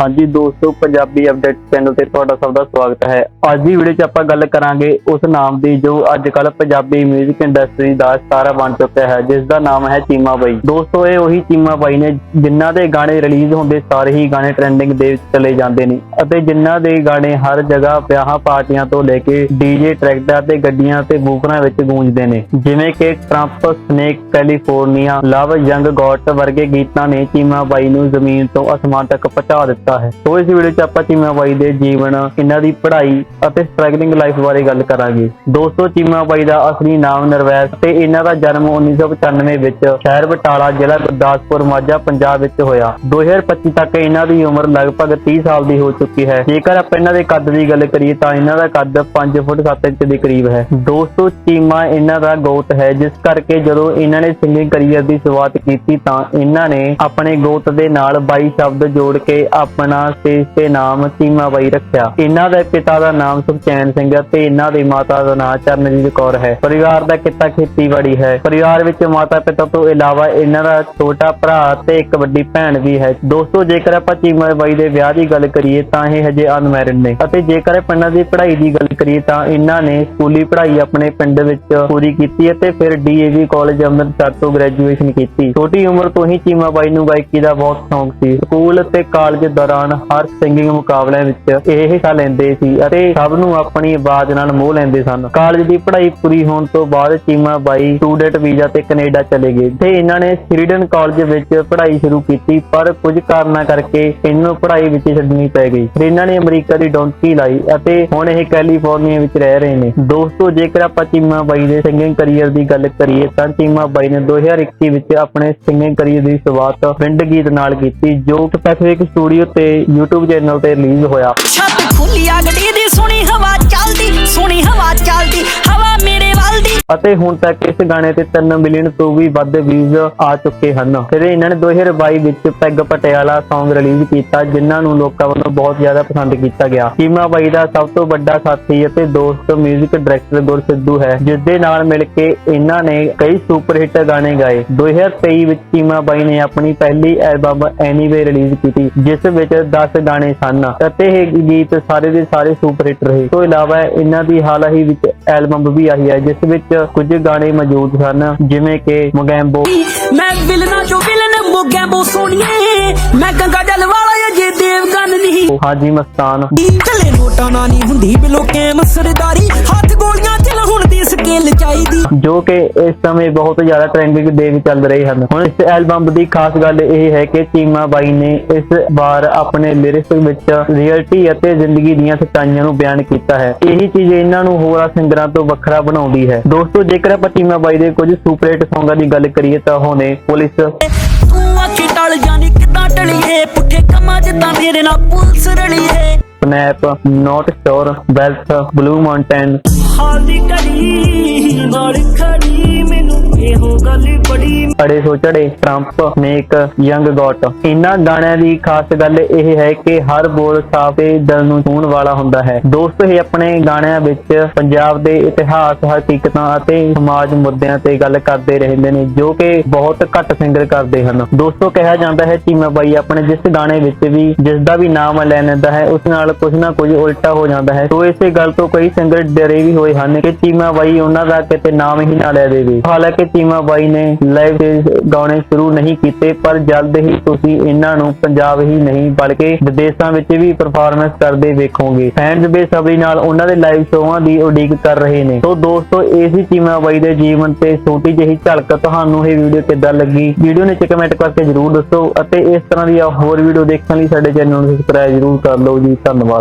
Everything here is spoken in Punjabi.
ਹਾਂਜੀ ਦੋਸਤੋ, ਪੰਜਾਬੀ ਅਪਡੇਟ ਚੈਨਲ ਤੇ ਤੁਹਾਡਾ ਸਭ ਦਾ ਸਵਾਗਤ ਹੈ। ਅੱਜ ਦੀ ਵੀਡੀਓ 'ਚ ਆਪਾਂ ਗੱਲ ਕਰਾਂਗੇ ਉਸ ਨਾਮ ਦੀ ਜੋ ਅੱਜ ਕੱਲ ਪੰਜਾਬੀ 뮤직 ਇੰਡਸਟਰੀ ਦਾ ਸਤਾਰਾ ਬਣ ਚੁੱਕਿਆ ਹੈ, ਜਿਸ ਦਾ ਨਾਮ ਹੈ ਚੀਮਾ ਬਾਈ। ਦੋਸਤੋ, ਇਹ ਉਹੀ ਚੀਮਾ ਬਾਈ ਨੇ ਜਿਨ੍ਹਾਂ ਦੇ ਗਾਣੇ ਰਿਲੀਜ਼ ਹੁੰਦੇ ਸਾਰੇ ਹੀ ਗਾਣੇ ਟ੍ਰੈਂਡਿੰਗ ਦੇ ਵਿੱਚ ਚਲੇ ਜਾਂਦੇ ਨੇ ਅਤੇ ਜਿਨ੍ਹਾਂ ਦੇ ਗਾਣੇ ਹਰ ਜਗ੍ਹਾ ਵਿਆਹਾਂ ਪਾਰਟੀਆਂ ਤੋਂ ਲੈ ਕੇ ਡੀਜੇ ਟਰੈਕਟਰ ਤੇ ਗੱਡੀਆਂ ਤੇ ਬੂਕਰਾਂ ਵਿੱਚ ਗੂੰਜਦੇ ਨੇ। ਜਿਵੇਂ ਕਿ Trump snake California love young goat ਵਰਗੇ ਗੀਤਾਂ ਨੇ ਚੀਮਾ ਬਾਈ ਨੂੰ ਜ਼ਮੀਨ ਤੋਂ ਅਸਮਾਨ ਤੱਕ ਪਹੁੰਚਾ ਦਿੱਤਾ। ਹੈ। ਸੋ ਇਸ ਵੀਡੀਓ 'ਚ ਆਪਾਂ ਚੀਮਾ ਬਾਈ ਦੇ ਜੀਵਨ, ਇਹਨਾਂ ਦੀ ਪੜ੍ਹਾਈ ਅਤੇ ਸਟਰਗਲਿੰਗ ਲਾਈਫ ਬਾਰੇ ਗੱਲ ਕਰਾਂਗੇ। ਦੋਸਤੋ, ਚੀਮਾ ਬਾਈ ਦਾ ਅਸਲੀ ਨਾਮ ਨਰਵੈਸ ਤੇ ਇਹਨਾਂ ਦਾ ਜਨਮ 1995 ਵਿੱਚ ਸ਼ਹਿਰ ਬਟਾਲਾ ਜ਼ਿਲ੍ਹਾ ਗੁਰਦਾਸਪੁਰ, ਮਾਝਾ, ਪੰਜਾਬ ਵਿੱਚ ਹੋਇਆ। 2025 ਤੱਕ ਇਹਨਾਂ ਦੀ ਉਮਰ ਲਗਭਗ 30 ਸਾਲ ਦੀ ਹੋ ਚੁੱਕੀ ਹੈ। ਜੇਕਰ ਆਪਾਂ ਇਹਨਾਂ ਦੇ ਕੱਦ ਦੀ ਗੱਲ ਕਰੀਏ ਤਾਂ ਇਹਨਾਂ ਦਾ ਕੱਦ 5 ਫੁੱਟ 7 ਇੰਚ ਦੇ ਕਰੀਬ ਹੈ। ਦੋਸਤੋ, ਚੀਮਾ ਇਹਨਾਂ ਦਾ ਗੋਤ ਹੈ, ਜਿਸ ਕਰਕੇ ਜਦੋਂ ਇਹਨਾਂ ਨੇ ਸਿੰਗਿੰਗ ਕਰੀਅਰ ਦੀ ਸ਼ੁਰੂਆਤ ਕੀਤੀ ਤਾਂ ਇਹਨਾਂ ਨੇ ਆਪਣੇ ਗੋਤ ਦੇ ਨਾਲ ਬਾਈ ਸ਼ਬਦ ਜੋੜ ਕੇ ਆਪਣਾ ਸਟੇਜ ਤੇ ਨਾਮ ਚੀਮਾ ਬਾਈ ਰੱਖਿਆ। ਇਹਨਾਂ ਦੇ ਪਿਤਾ ਦਾ ਨਾਮ ਸੁਖਚੈਨ ਸਿੰਘ ਅਤੇ ਇਹਨਾਂ ਦੀ ਮਾਤਾ ਦਾ ਨਾਮ ਚਰਨਜੀਤ ਕੌਰ ਹੈ। ਪਰਿਵਾਰ ਦਾ ਕਿੱਤਾ ਖੇਤੀਬਾੜੀ ਹੈ। ਪਰਿਵਾਰ ਵਿੱਚ ਮਾਤਾ ਪਿਤਾ ਤੋਂ ਇਲਾਵਾ ਇਹਨਾਂ ਦਾ ਛੋਟਾ ਭਰਾ ਤੇ ਇੱਕ ਵੱਡੀ ਭੈਣ ਵੀ ਹੈ। ਦੋਸਤੋ, ਜੇਕਰ ਆਪਾਂ ਚੀਮਾ ਦੇ ਵਿਆਹ ਦੀ ਗੱਲ ਕਰੀਏ ਤਾਂ ਇਹ ਹਜੇ ਅਨਮੈਰਿਡ ਨੇ ਅਤੇ ਜੇਕਰ ਆਪਾਂ ਇਹਨਾਂ ਦੀ ਪੜ੍ਹਾਈ ਦੀ ਗੱਲ ਕਰੀਏ ਤਾਂ ਇਹਨਾਂ ਨੇ ਸਕੂਲੀ ਪੜ੍ਹਾਈ ਆਪਣੇ ਪਿੰਡ ਵਿੱਚ ਪੂਰੀ ਕੀਤੀ ਅਤੇ ਫਿਰ ਡੀਏਵੀ ਕਾਲਜ ਅੰਮ੍ਰਿਤਸਰ ਤੋਂ ਗ੍ਰੈਜੂਏਸ਼ਨ ਕੀਤੀ। ਛੋਟੀ ਉਮਰ ਤੋਂ ਹੀ ਚੀਮਾ ਬਾਈ ਨੂੰ ਗਾਇਕੀ ਦਾ ਬਹੁਤ ਸ਼ੌਂਕ ਸੀ। ਸਕੂਲ ਅਤੇ ਕਾਲਜ ਦਾ ਦੌਰਾਨ ਹਰ ਸਿੰਗਿੰਗ ਮੁਕਾਬਲਿਆਂ ਵਿੱਚ ਇਹ ਹਿੱਸਾ ਲੈਂਦੇ ਸੀ ਅਤੇ ਸਭ ਨੂੰ ਆਪਣੀ ਆਵਾਜ਼ ਨਾਲ ਮੋਹ ਲੈਂਦੇ ਸਨ। ਕਾਲਜ ਦੀ ਪੜ੍ਹਾਈ ਪੂਰੀ ਹੋਣ ਤੋਂ ਬਾਅਦ ਚੀਮਾ ਬਾਈ ਸਟੂਡੈਂਟ ਵੀਜ਼ਾ ਤੇ ਕੈਨੇਡਾ ਚਲੇ ਗਏ ਤੇ ਇਹਨਾਂ ਨੇ ਸਵੀਡਨ ਕਾਲਜ ਵਿੱਚ ਪੜ੍ਹਾਈ ਸ਼ੁਰੂ ਕੀਤੀ, ਪਰ ਕੁਝ ਕਾਰਨਾਂ ਕਰਕੇ ਇਹਨਾਂ ਨੂੰ ਪੜ੍ਹਾਈ ਵਿੱਚ ਛੱਡਣੀ ਪੈ ਗਈ। ਫਿਰ ਇਹਨਾਂ ਨੇ ਅਮਰੀਕਾ ਦੀ ਡੌਂਕੀ ਲਾਈ ਅਤੇ ਹੁਣ ਇਹ ਕੈਲੀਫੋਰਨੀਆ ਵਿੱਚ ਰਹਿ ਰਹੇ ਨੇ। ਦੋਸਤੋ, ਜੇਕਰ ਆਪਾਂ ਚੀਮਾ ਬਾਈ ਦੇ ਸਿੰਗਿੰਗ ਕੈਰੀਅਰ ਦੀ ਗੱਲ ਕਰੀਏ, ਤਾਂ ਚੀਮਾ ਬਾਈ ਨੇ 2021 ਵਿੱਚ ਆਪਣੇ ਸਿੰਗਿੰਗ ਕੈਰੀਅਰ ਦੀ ਸ਼ੁਰੂਆਤ ਪਿੰਡ ਗੀਤ ਨਾਲ ਕੀਤੀ, ਜੋ ਕਿ ਪੈਸਿਫਿਕ ਸਟੂਡੀਓ ਤੇ YouTube ਚੈਨਲ ਤੇ ਰਿਲੀਜ਼ ਹੋਇਆ। ਛੱਤ ਖੁੱਲੀ ਆ ਗੱਡੀ ਦੀ ਸੋਹਣੀ ਹਵਾ ਚੱਲਦੀ, ਸੋਹਣੀ ਹਵਾ ਚੱਲਦੀ। ਅਤੇ ਹੁਣ ਤੱਕ ਇਸ ਗਾਣੇ ਤੇ 3 ਮਿਲੀਅਨ ਤੋਂ ਵੀ ਵੱਧ ਵਿਊਜ਼ ਆ ਚੁੱਕੇ ਹਨ। ਫਿਰ ਇਹਨਾਂ ਨੇ 2022 ਵਿੱਚ ਪੈਗ ਪਟਿਆਲਾ Song ਰਿਲੀਜ਼ ਕੀਤਾ, ਜਿਨ੍ਹਾਂ ਨੂੰ ਲੋਕਾਂ ਵੱਲੋਂ ਬਹੁਤ ਜ਼ਿਆਦਾ ਪਸੰਦ ਕੀਤਾ ਗਿਆ। ਚੀਮਾ ਬਾਈ ਦਾ ਸਭ ਤੋਂ ਵੱਡਾ ਸਾਥੀ ਅਤੇ ਦੋਸਤ 뮤직 ਡਾਇਰੈਕਟਰ ਗੁਰਸਿੱਧੂ ਹੈ ਜਿਸ ਦੇ ਨਾਲ ਮਿਲ ਕੇ ਇਹਨਾਂ ਨੇ ਕਈ ਸੁਪਰ ਹਿੱਟ ਗਾਣੇ ਗਾਏ। 2023 ਵਿੱਚ ਚੀਮਾ ਬਾਈ ਨੇ ਆਪਣੀ ਪਹਿਲੀ ਐਲਬਮ ਐਨੀਵੇ ਰਿਲੀਜ਼ ਕੀਤੀ, ਜਿਸ ਵਿੱਚ 10 ਗਾਣੇ ਸਨ ਅਤੇ ਇਹ ਗੀਤ ਸਾਰੇ ਦੇ ਸਾਰੇ ਸੁਪਰ ਹਿੱਟ ਰਹੇ। ਇਸ ਤੋਂ ਇਲਾਵਾ ਇਹਨਾਂ ਦੀ ਹਾਲ ਹੀ ਵਿੱਚ ਐਲਬਮ ਵੀ ਆਈ ਹੈ, ਜਿਸ ਵਿੱਚ ਕੁਝ ਗਾਣੇ ਮੌਜੂਦ ਸਨ ਜਿਵੇਂ ਕਿ ਮਗੈਂਬੋ। ਮੈਂ ਵਿਲਨਾ ਚੋ ਵਿਲਨ ਮੋਗਿਆ ਬੋ ਸੋਹਣੀਏ। ਮੈਂ ਗੰਗਾ ਜਲ ਵਾਲਾ ਅਜੇ ਦੇਵਗਨ ਨਹੀਂ। ਹਾਜੀ ਮਸਤਾਨ। ਚੱਲੇ ਨੋਟਾਂ ਨਾਲ ਨਹੀਂ ਹੁੰਦੀ ਬਿਲੋ ਕੈਮ ਸਰਦਾਰੀ ਹੱਥ ਗੋਲੀਆਂ ਹੁਣ ਦੀ ਸਕੇਲ ਚਾਹੀਦੀ। ਜੋ ਕਿ ਇਸ ਸਮੇਂ ਬਹੁਤ ਜ਼ਿਆਦਾ ਟ੍ਰੈਂਡਿੰਗ ਦੇ ਵਿੱਚ ਚੱਲ ਰਹੇ ਹਨ। ਹੁਣ ਇਸ ਐਲਬਮ ਦੀ ਖਾਸ ਗੱਲ ਇਹ ਹੈ ਕਿ ਚੀਮਾ ਬਾਈ ਨੇ ਇਸ ਵਾਰ ਆਪਣੇ ਲਿਰਿਕਸ ਵਿੱਚ ਰਿਅਲਟੀ ਅਤੇ ਜ਼ਿੰਦਗੀ ਦੀਆਂ ਸੱਚਾਈਆਂ ਨੂੰ ਬਿਆਨ ਕੀਤਾ ਹੈ। ਇਹੀ ਚੀਜ਼ ਇਹਨਾਂ ਨੂੰ ਹੋਰਾਂ ਸਿੰਗਰਾਂ ਤੋਂ ਵੱਖਰਾ ਬਣਾਉਂਦੀ ਹੈ। ਦੋਸਤੋ ਜੇਕਰ ਆਪਾਂ ਚੀਮਾ ਬਾਈ ਦੇ ਕੁਝ ਸੁਪਰ ਹਿੱਟ ਸੌਂਗਾਂ ਦੀ ਗੱਲ ਕਰੀਏ ਤਾਂ ਹੁਣੇ ਪੁਲਿਸ ਤੂੰ ਆਖੀ ਟਲ ਜਾਂਦੀ ਕਿੱਦਾਂ ਟਲੀਏ? ਪੁੱਠੇ ਕੰਮਾਂ ਤਾਂ ਮੇਰੇ ਨਾਲ police ਰਲੀਏ। Snap note shore wealth blue mountain ਹਾਲ ਦੀ ਨਾਲ ਖੜੀ ਮੈਨੂੰ ਇਹੋ ਗੱਲ ਬੜੀ ਅੜੇ ਸੋਚੜੇ, ਟਰੰਪ ਨੇਕ ਯੰਗ ਗੌਟ। ਇਹਨਾਂ ਗਾਣਿਆਂ ਦੀ ਖਾਸ ਗੱਲ ਇਹ ਹੈ ਕਿ ਹਰ ਬੋਲ ਸਾਫ਼ ਤੇ ਦਿਲ ਨੂੰ ਛੂਹਣ ਵਾਲਾ ਹੁੰਦਾ ਹੈ। ਦੋਸਤੋ ਇਹ ਆਪਣੇ ਗਾਣਿਆਂ ਵਿੱਚ ਪੰਜਾਬ ਦੇ ਇਤਿਹਾਸ, ਹਕੀਕਤਾਂ ਅਤੇ ਸਮਾਜ ਮੁੱਦਿਆਂ ਤੇ ਗੱਲ ਕਰਦੇ ਰਹਿੰਦੇ ਨੇ, ਜੋ ਕਿ ਬਹੁਤ ਘੱਟ ਸਿੰਗਰ ਕਰਦੇ ਹਨ। ਦੋਸਤੋ, ਕਿਹਾ ਜਾਂਦਾ ਹੈ, ਚੀਮਾ ਬਾਈ ਆਪਣੇ ਜਿਸ ਗਾਣੇ ਵਿੱਚ ਵੀ ਜਿਸ ਦਾ ਵੀ ਨਾਮ ਲੈ ਲੈਂਦਾ ਹੈ, ਉਸ ਨਾਲ ਕੁਝ ਨਾ ਕੁਝ ਉਲਟਾ ਹੋ ਜਾਂਦਾ ਹੈ। ਸੋ ਇਸੇ ਗੱਲ ਤੋਂ ਕਈ ਸਿੰਗਰ ਡਰੇ ਵੀ ਹੋਏ ਹਨ ਕਿ ਚੀਮਾ ਬਾਈ ਉਹਨਾਂ ਦਾ ਕਿਤੇ ਨਾਮ ਹੀ ਨਾ ਲੈ ਦੇਵੇ। ਹਾਲਾਂਕਿ ਚੀਮਾ ਬਾਈ ਨੇ ਲਾਈਵ ਤੇ ਗਾਣੇ ਸ਼ੁਰੂ ਨਹੀਂ ਕੀਤੇ, ਪਰ ਜਲਦ ਹੀ ਤੁਸੀਂ ਇਹਨਾਂ ਨੂੰ ਪੰਜਾਬ ਹੀ ਨਹੀਂ, ਬਲਕਿ ਵਿਦੇਸ਼ਾਂ ਵਿੱਚ ਵੀ ਪਰਫਾਰਮੈਂਸ ਕਰਦੇ ਵੇਖੋਗੇ। ਫੈਨਸ ਬੇਸਬਰੀ ਨਾਲ ਉਹਨਾਂ ਦੇ ਲਾਈਵ ਸ਼ੋਆਂ ਦੀ ਉਡੀਕ ਕਰ ਰਹੇ ਨੇ। ਸੋ ਦੋਸਤੋ ਇਸੇ ਚੀਮਾ ਬਾਈ ਦੇ ਜੀਵਨ ਤੇ ਛੋਟੀ ਜਿਹੀ ਝਲਕ। ਤੁਹਾਨੂੰ ਇਹ ਵੀਡੀਓ ਕਿੱਦਾਂ ਲੱਗੀ? ਵੀਡੀਓ ਨੇ ਕਮੈਂਟ ਕਰਕੇ ਜਰੂਰ ਦੱਸੋ ਅਤੇ ਇਸ ਤਰ੍ਹਾਂ ਦੀਆਂ ਹੋਰ ਵੀਡੀਓ ਦੇਖਣ ਲਈ ਸਾਡੇ ਚੈਨਲ ਨੂੰ ਸਬਸਕ੍ਰਾਈਬ ਜਰੂਰ ਕਰ ਲਓ ਜੀ। ਧੰਨਵਾਦ।